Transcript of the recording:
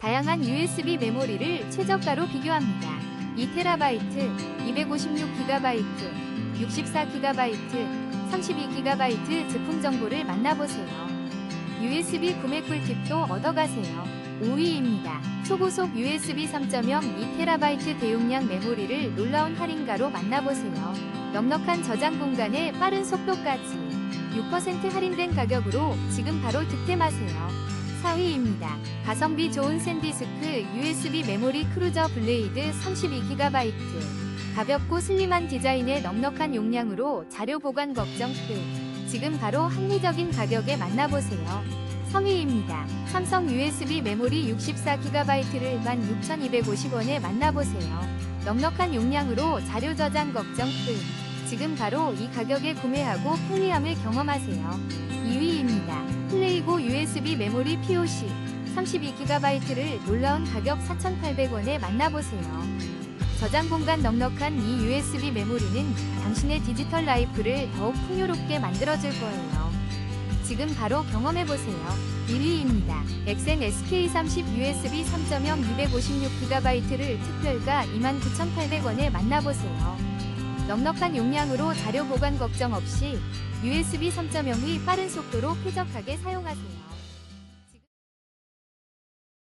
다양한 USB 메모리를 최저가로 비교합니다. 2TB, 256GB, 64GB, 32GB 제품 정보를 만나보세요. USB 구매 꿀팁도 얻어가세요. 5위입니다. 초고속 USB 3.0 2TB 대용량 메모리를 놀라운 할인가로 만나보세요. 넉넉한 저장 공간에 빠른 속도까지 6% 할인된 가격으로 지금 바로 득템하세요. 4위입니다. 가성비 좋은 샌디스크 USB 메모리 크루저 블레이드 32GB 가볍고 슬림한 디자인의 넉넉한 용량으로 자료 보관 걱정 끝. 지금 바로 합리적인 가격에 만나보세요. 3위입니다. 삼성 USB 메모리 64GB를 16,250원에 만나보세요. 넉넉한 용량으로 자료 저장 걱정 끝. 지금 바로 이 가격에 구매하고 편리함을 경험하세요. 2위입니다. 플레이고 USB 메모리 POC 32GB를 놀라운 가격 4,800원에 만나보세요. 저장 공간 넉넉한 이 USB 메모리는 당신의 디지털 라이프를 더욱 풍요롭게 만들어줄 거예요. 지금 바로 경험해보세요. 1위입니다. 엑센 SK30 USB 3.0 256GB를 특별가 29,800원에 만나보세요. 넉넉한 용량으로 자료 보관 걱정 없이 USB 3.0의 빠른 속도로 쾌적하게 사용하세요.